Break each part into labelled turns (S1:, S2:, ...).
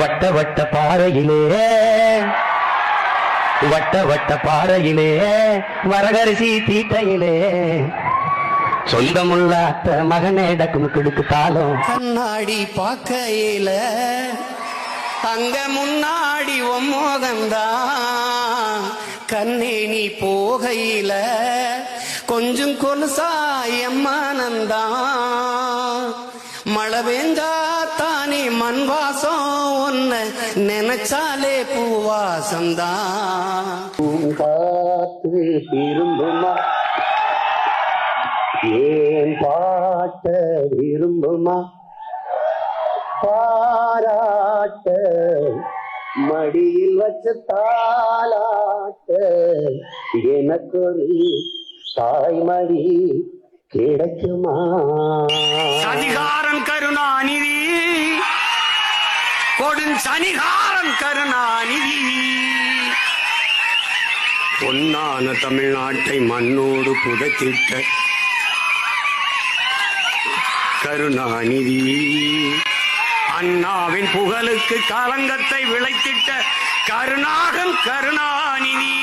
S1: வட்ட வட்ட பாறையிலே வட்ட வட்ட பாறையிலே வரகரிசி தீட்டையிலே. சொந்தமுள்ள அத்த மகனே டக்கும் கிடுக்கு தாளம்.
S2: கண்ணாடி பார்க்கையில அங்க முன்னாடி ஒம்மோகந்தான் கண்ணே நீ போகையில கொஞ்சம் கொலுசாயம்மானந்தான் மழை பெஞ்சா தானே மண் வாசம் ஒன்னு நினைச்சாலே பூவாசந்தான்
S1: காத்து விரும்புமா ஏன் பாட்ட விரும்புமா? பாராட்ட மடியில் வச்சு தாளாட்ட எனக்கு ஒரு கிடைக்குமா?
S2: சதிகாரன் கருணாநிதி. கொடும் சனிகாரன் கருணாநிதி. பொன்னான தமிழ்நாட்டை மண்ணோடு புதைத்திட்ட கருணாநிதி. அண்ணாவின் புகழுக்கு களங்கத்தை விளைத்திட்ட கருணாகன் கருணாநிதி.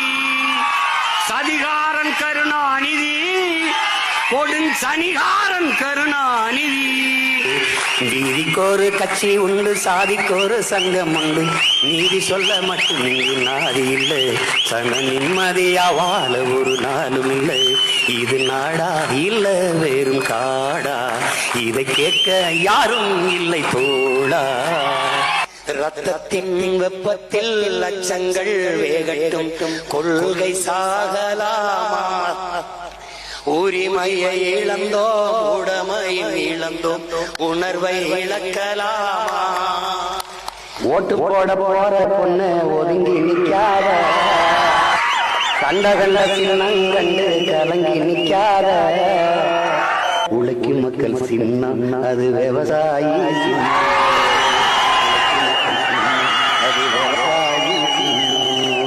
S2: சதிகாரன் கருணாநிதி. கொடும் சனிகாரன் கருணாநிதி. நீதிக்கோரு கட்சி உண்டு சாதிக்கோரு சங்கம் உண்டு. நீதி சொல்ல மட்டும் இங்கு நாதி இல்லை. சன நிம்மதியா வாழ ஒரு நாளும் இல்லை. இது நாடா இல்லை வெறும் காடா. இதை கேட்க யாரும் இல்லை போ ரத்தத்தின் வெப்பத்தில் லட்சங்கள் வேகட்டும். கொள்கை சாகலாமா? உரிமையை இழந்தோம் உடமையை இழந்தோம் உணர்வை இழக்கலாமா?
S1: ஓட்டு போட போற பொண்ணு ஒதுங்கி நிக்காத. கண்ட கண்ட சின்னங்கண்டு கலங்கி நிக்காத. உழைக்கும் மக்கள் சின்னம் அது விவசாயி சின்னம்.